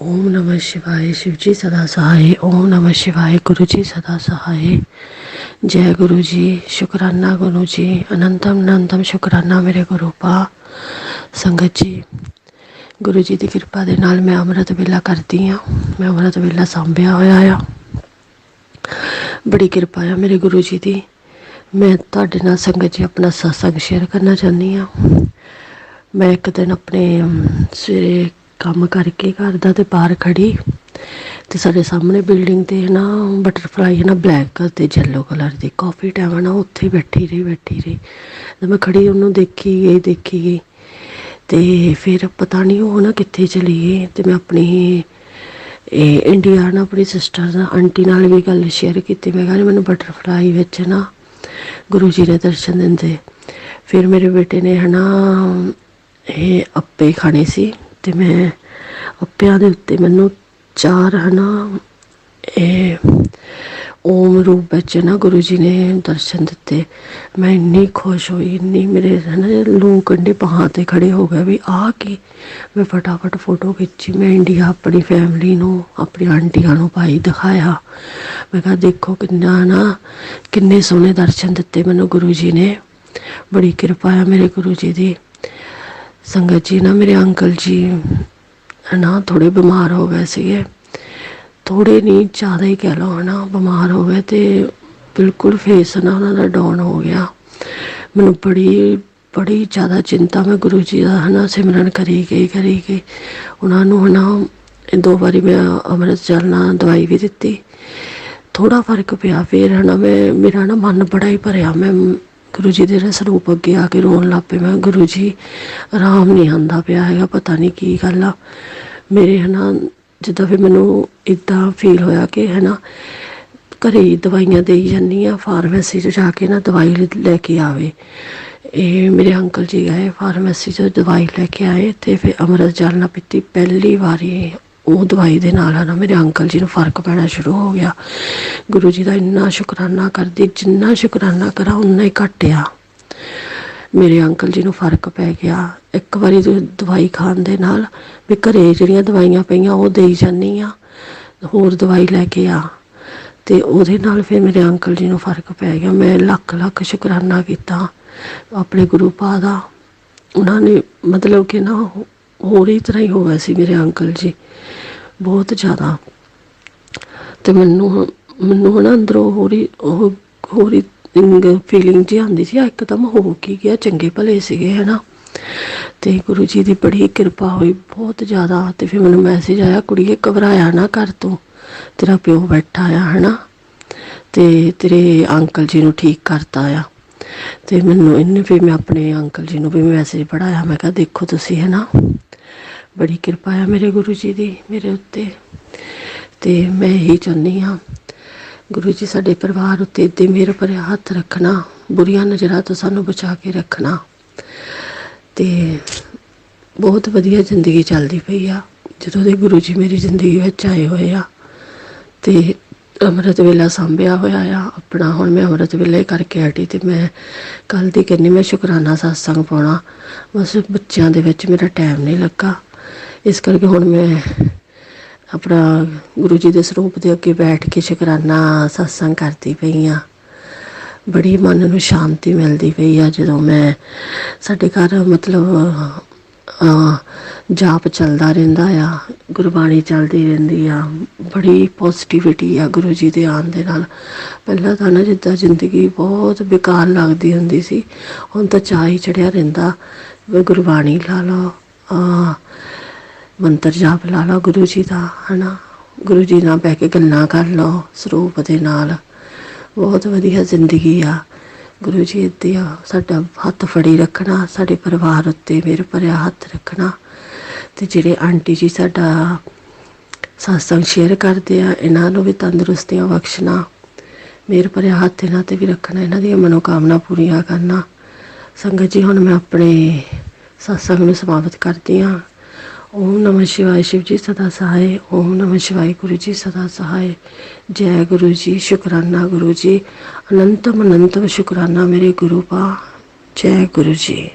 ਓਮ ਨਮः शिवाय शिव जी सदा सहाय ओम नमः शिवाय गुरु जी सदा सहाय जय गुरु जी शुक्राना गुरु जी ਅਨੰਤਮ ਅਨੰਤਮ ਸ਼ੁਕਰਾਨਾ ਮੇਰੇ ਗੁਰੂ ਪਾ ਸੰਗਤ ਜੀ ਗੁਰੂ ਜੀ ਦੀ ਕਿਰਪਾ ਦੇ ਨਾਲ ਮੈਂ ਅੰਮ੍ਰਿਤ ਵੇਲਾ ਕਰਦੀ ਆ ਮੈਂ ਅੰਮ੍ਰਿਤ ਵੇਲਾ ਸੰਭਿਆ ਹੋਇਆ ਆ ਬੜੀ ਕਿਰਪਾ ਆ ਮੇਰੇ ਗੁਰੂ ਜੀ ਦੀ ਮੈਂ ਤੁਹਾਡੇ ਨਾਲ ਸੰਗਤ ਜੀ ਆਪਣਾ ਸਤਸੰਗ ਸ਼ੇਅਰ ਕਰਨਾ ਚਾਹੁੰਦੀ ਆ ਮੈਂ ਇੱਕ ਦਿਨ ਆਪਣੇ ਅਮ, ਸਵੇਰੇ ਕੰਮ ਕਰਕੇ ਘਰ ਦਾ ਤੇ ਬਾਹਰ ਖੜੀ ਤੇ ਸਾਡੇ ਸਾਹਮਣੇ ਬਿਲਡਿੰਗ ਤੇ ਨਾ ਬਟਰਫਲਾਈ ਹੈ ਨਾ ਬਲੈਕ ਕਲਰ ਤੇ ਯੈਲੋ ਕਲਰ ਦੀ ਕਾਫੀ ਟਾਈਮ ਨਾ, ਉੱਥੇ ਬੈਠੀ ਰਹੀ ਬੈਠੀ ਰਹੀ। ਤੇ ਮੈਂ ਖੜੀ ਉਹਨੂੰ ਦੇਖੀ ਗਈ ਦੇਖੀ ਗਈ ਤੇ ਫਿਰ ਪਤਾ ਨਹੀਂ ਉਹ ਨਾ ਕਿੱਥੇ ਚਲੀ ਗਈ ਤੇ ਮੈਂ ਆਪਣੀ ਇਹ ਇੰਡੀਆ ਨਾਲ ਆਪਣੀ ਸਿਸਟਰ ਨਾਲ ਆਂਟੀ ਨਾਲ ਵੀ ਗੱਲ ਸ਼ੇਅਰ ਕੀਤੀ। ਮੈਂ ਕਹਿੰਦੀ ਮੈਨੂੰ ਬਟਰਫਲਾਈ ਵਿੱਚ ਨਾ ਗੁਰੂ ਜੀ ਨੇ ਦਰਸ਼ਨ ਦਿੰਦੇ। ਫਿਰ ਮੇਰੇ ਬੇਟੇ ਨੇ ਹਨਾ, ਇਹ ਅੱਪੇ ਖਾਣੇ ਸੀ। ਤੇ ਮੈਂ ਅੱਪਿਆਂ ਦੇ ਉੱਤੇ ਮੈਨੂੰ ਚਾਰ ਹਨਾ, ਇਹ ਓਮ ਰੂਪ ਵਿੱਚ ਨਾ ਗੁਰੂ ਜੀ ਨੇ ਦਰਸ਼ਨ ਦਿੱਤੇ। ਮੈਂ ਇੰਨੀ ਖੁਸ਼ ਹੋਈ, ਇੰਨੀ ਮੇਰੇ ਹਨਾ ਲੂ ਕੰਡੇ ਪਹਾਂ ਤੇ ਖੜੇ ਹੋ ਗਏ ਵੀ ਆ ਕੀ, ਮੈਂ ਫਟਾਫਟ ਫੋਟੋ ਖਿੱਚੀ, ਮੈਂ ਇੰਡੀਆ ਆਪਣੀ ਫੈਮਿਲੀ ਨੂੰ, ਆਪਣੀ ਆਂਟੀਆਂ ਨੂੰ ਭਾਈ ਦਿਖਾਇਆ। ਮੈਂ ਕਿਹਾ ਦੇਖੋ ਕਿੰਨਾ ਨਾ, ਕਿੰਨੇ ਸੋਹਣੇ ਦਰਸ਼ਨ ਦਿੱਤੇ ਮੈਨੂੰ ਗੁਰੂ ਜੀ ਨੇ। ਬੜੀ ਕਿਰਪਾ ਹੈ ਮੇਰੇ ਗੁਰੂ ਜੀ ਦੀ। ਸੰਗਤ ਜੀ, ਨਾ ਮੇਰੇ ਅੰਕਲ ਜੀ, ਨਾ ਥੋੜੇ ਬਿਮਾਰ ਹੋ ਗਏ ਸੀਗੇ। ਥੋੜੇ ਨਹੀਂ ਜ਼ਿਆਦਾ ਹੀ ਕਹਿ ਲਓ, ਹਨਾ, ਬਿਮਾਰ ਹੋ ਗਏ ਤੇ ਬਿਲਕੁਲ ਫੇਸ ਨਾ ਉਹਨਾਂ ਦਾ ਡਾਊਨ ਹੋ ਗਿਆ। ਮੈਨੂੰ ਬੜੀ ਬੜੀ ਜ਼ਿਆਦਾ ਚਿੰਤਾ ਮੈਂ ਗੁਰੂ ਜੀ ਦਾ, ਹਨਾ, ਸਿਮਰਨ ਕਰੀ ਗਈ ਕਰੀ ਗਈ। ਉਹਨਾਂ ਨੂੰ, ਹਨਾ ਦੋ ਵਾਰੀ ਮੈਂ ਅੰਮ੍ਰਿਤ ਜਲ ਨਾਲ ਦਵਾਈ ਵੀ ਦਿੱਤੀ। ਥੋੜਾ ਫ਼ਰਕ ਪਿਆ, ਫਿਰ, ਹਨਾ, ਮੈਂ, ਮੇਰਾ ਨਾ ਮਨ ਬੜਾ ਹੀ ਭਰਿਆ। ਮੈਂ ਗੁਰੂ ਜੀ ਦੇ ਸਰੂਪ ਅੱਗੇ ਆ ਕੇ ਰੋਣ ਲੱਗ ਪਈ ਮੈਂ ਗੁਰੂ ਜੀ, ਆਰਾਮ ਨਹੀਂ ਆਉਂਦਾ ਪਿਆ ਹੈਗਾ, ਪਤਾ ਨਹੀਂ ਕੀ ਗੱਲ ਆ। ਮੇਰੇ ਹਨਾ ਜਿੱਦਾਂ ਫਿਰ ਮੈਨੂੰ ਇਦਾਂ ਫੀਲ ਹੋਇਆ ਕਿ ਹਨਾ ਘਰੇ ਹੀ ਦਵਾਈਆਂ ਦੇਈ ਜਾਂਦੀ ਆ ਫਾਰਮੇਸੀ 'ਚ ਜਾ ਕੇ ਨਾ ਦਵਾਈ ਲੈ- ਲੈ ਕੇ ਆਵੇ। ਇਹ ਮੇਰੇ ਅੰਕਲ ਜੀ ਗਏ ਫਾਰਮੇਸੀ 'ਚ ਦਵਾਈ ਲੈ ਕੇ ਆਏ, ਤੇ ਫਿਰ ਅੰਮ੍ਰਿਤ ਜਲ ਨਾ ਪੀਤੀ। ਪਹਿਲੀ ਵਾਰੀ ਉਹ ਦਵਾਈ ਦੇ ਨਾਲ ਆ ਨਾ ਮੇਰੇ ਅੰਕਲ ਜੀ ਨੂੰ ਫ਼ਰਕ ਪੈਣਾ ਸ਼ੁਰੂ ਹੋ ਗਿਆ। ਗੁਰੂ ਜੀ ਦਾ ਇੰਨਾ ਸ਼ੁਕਰਾਨਾ ਕਰਦੀ, ਜਿੰਨਾ ਸ਼ੁਕਰਾਨਾ ਕਰਾਂ ਉਨਾ ਹੀ ਘਟਿਆ ਮੇਰੇ ਅੰਕਲ ਜੀ ਨੂੰ ਫ਼ਰਕ ਪੈ ਗਿਆ। ਇੱਕ ਵਾਰੀ ਦਵਾਈ ਖਾਣ ਦੇ ਨਾਲ ਵੀ ਘਰੇ ਜਿਹੜੀਆਂ ਦਵਾਈਆਂ ਪਈਆਂ ਉਹ ਦੇਈ ਜਾਂਦੀ ਆ, ਹੋਰ ਦਵਾਈ ਲੈ ਕੇ ਆ। ਤੇ ਉਹਦੇ ਨਾਲ ਫਿਰ ਮੇਰੇ ਅੰਕਲ ਜੀ ਨੂੰ ਫ਼ਰਕ ਪੈ ਗਿਆ। ਮੈਂ ਲੱਖ ਲੱਖ ਸ਼ੁਕਰਾਨਾ ਕੀਤਾ ਆਪਣੇ ਗੁਰੂ ਪਾ ਦਾ। ਉਹਨਾਂ ਨੇ ਮਤਲਬ ਕਿ ਨਾ ਹੋਰ ਹੀ ਤਰ੍ਹਾਂ ਹੀ ਹੋ ਗਿਆ ਸੀ ਮੇਰੇ ਅੰਕਲ ਜੀ। ਬਹੁਤ ਜ਼ਿਆਦਾ। ਤੇ ਮੈਨੂੰ ਮੈਨੂੰ ਨਾ ਅੰਦਰੋਂ ਹੋਰ ਹੀ, ਉਹ ਹੋਰ ਹੀ ਫੀਲਿੰਗ ਜੀ ਆਉਂਦੀ ਸੀ ਇੱਕਦਮ ਹੋ ਕੀ ਗਿਆ, ਚੰਗੇ ਭਲੇ ਸੀਗੇ, ਹਨਾ। ਤੇ ਗੁਰੂ ਜੀ ਦੀ ਬੜੀ ਕਿਰਪਾ ਹੋਈ, ਬਹੁਤ ਜ਼ਿਆਦਾ। ਤੇ ਫਿਰ ਮੈਨੂੰ ਮੈਸੇਜ ਆਇਆ, ਕੁੜੀਏ, ਘਬਰਾਇਆ ਨਾ ਕਰ ਤੂੰ। ਤੇਰਾ ਪਿਓ ਬੈਠਾ ਆ, ਹਨਾ। ਤੇ ਤੇਰੇ ਅੰਕਲ ਜੀ ਨੂੰ ਠੀਕ ਕਰਤਾ ਆ। ਤੇ ਮੈਨੂੰ ਇਹਨੇ ਫਿਰ ਮੈਂ ਆਪਣੇ ਅੰਕਲ ਜੀ ਨੂੰ ਵੀ ਮੈਸੇਜ ਪੜਾਇਆ ਮੈਂ ਕਿਹਾ, ਦੇਖੋ ਤੁਸੀਂ ਹੈ ਬੜੀ ਕਿਰਪਾ ਹੈ ਮੇਰੇ ਗੁਰੂ ਜੀ ਦੀ ਮੇਰੇ ਉੱਤੇ। ਤੇ ਮੈਂ ਇਹੀ ਚਾਹੁੰਦੀ ਹਾਂ, ਗੁਰੂ ਜੀ ਸਾਡੇ ਪਰਿਵਾਰ ਉੱਤੇ ਏਦਾਂ ਹੀ ਮਿਹਰ ਭਰਿਆ ਹੱਥ ਰੱਖਣਾ, ਬੁਰੀਆਂ ਨਜ਼ਰਾਂ ਤੋਂ ਸਾਨੂੰ ਬਚਾ ਕੇ ਰੱਖਣਾ। ਤੇ ਬਹੁਤ ਵਧੀਆ ਜ਼ਿੰਦਗੀ ਚੱਲਦੀ ਪਈ ਆ। ਜਦੋਂ ਦੇ ਗੁਰੂ ਜੀ ਮੇਰੀ ਜ਼ਿੰਦਗੀ ਵਿੱਚ ਆਏ ਹੋਏ ਆ, ਤੇ ਅੰਮ੍ਰਿਤ ਵੇਲਾ ਸੰਭਿਆ ਹੋਇਆ ਆ। ਆਪਣਾ ਹੁਣ ਮੈਂ ਅੰਮ੍ਰਿਤ ਵੇਲੇ ਕਰਕੇ ਹਟੀ ਤੇ ਮੈਂ ਕੱਲ ਦੀ ਕਹਿੰਦੀ ਮੈਂ ਸ਼ੁਕਰਾਨਾ satsang ਪਾਉਣਾ। ਬਸ ਬੱਚਿਆਂ ਦੇ ਵਿੱਚ ਮੇਰਾ ਟਾਈਮ ਨਹੀਂ ਲੱਗਾ। ਇਸ ਕਰਕੇ ਹੁਣ ਮੈਂ ਆਪਣਾ ਗੁਰੂ ਜੀ ਦੇ ਸਰੂਪ ਦੇ ਅੱਗੇ ਬੈਠ ਕੇ ਸ਼ੁਕਰਾਨਾ satsang ਕਰਦੀ ਪਈ ਆ ਬੜੀ ਮਨ ਨੂੰ ਸ਼ਾਂਤੀ ਮਿਲਦੀ ਪਈ ਆ ਜਦੋਂ ਮੈਂ ਸਾਡੇ ਘਰ ਮਤਲਬ ਜਾਪ ਚੱਲਦਾ ਰਹਿੰਦਾ ਆ ਗੁਰਬਾਣੀ ਚੱਲਦੀ ਰਹਿੰਦੀ ਆ ਬੜੀ ਪੋਜ਼ਿਟਿਵਿਟੀ ਆ ਗੁਰੂ ਜੀ ਦੇ ਆਉਣ ਦੇ ਨਾਲ। ਪਹਿਲਾਂ ਤਾਂ ਨਾ ਜਿੱਦਾਂ ਜ਼ਿੰਦਗੀ ਬਹੁਤ ਬੇਕਾਰ ਲੱਗਦੀ ਹੁੰਦੀ ਸੀ ਹੁਣ ਤਾਂ ਚਾਅ ਹੀ ਚੜਿਆ ਰਹਿੰਦਾ ਵੀ ਗੁਰਬਾਣੀ ਲਾ ਲਓ ਅਹ, ਮੰਤਰ ਜਾਪ ਲਾ ਲਓ ਗੁਰੂ ਜੀ ਦਾ, ਹਨਾ? ਗੁਰੂ ਜੀ ਨਾਲ ਬਹਿ ਕੇ ਗੱਲਾਂ ਕਰ ਲਓ, ਸਰੂਪ ਦੇ ਨਾਲ। ਬਹੁਤ ਵਧੀਆ ਜ਼ਿੰਦਗੀ ਆ। ਗੁਰੂ ਜੀ ਇੱਥੇ ਸਾਡਾ ਹੱਥ ਫੜੀ ਰੱਖਣਾ, ਸਾਡੇ ਪਰਿਵਾਰ ਉੱਤੇ ਮੇਰੇ ਭਰਿਆ ਹੱਥ ਰੱਖਣਾ। ਤੇ ਜਿਹੜੇ ਆਂਟੀ ਜੀ ਸਾਡਾ satsang ਸ਼ੇਅਰ ਕਰਦੇ ਆ, ਇਹਨਾਂ ਨੂੰ ਵੀ ਤੰਦਰੁਸਤੀਆਂ ਬਖਸ਼ਣਾ। ਮੇਰ ਭਰਿਆ ਹੱਥ ਇਹਨਾਂ ਤੇ ਵੀ ਰੱਖਣਾ, ਇਹਨਾਂ ਦੀਆਂ ਮਨੋਕਾਮਨਾ ਪੂਰੀਆਂ ਕਰਨਾ। ਸੰਗਤ ਜੀ, ਹੁਣ ਮੈਂ ਆਪਣੇ satsang ਨੂੰ ਸਮਾਪਤ ਕਰਦੀ ਹਾਂ। ओम नमः शिवाय शिव जी सदा सहाय ओम नमः शिवाय गुरु जी सदा सहाय जय गुरु जी शुक्राना गुरु जी अनंतम अनंतम शुक्राना मेरे गुरु पा जय गुरु जी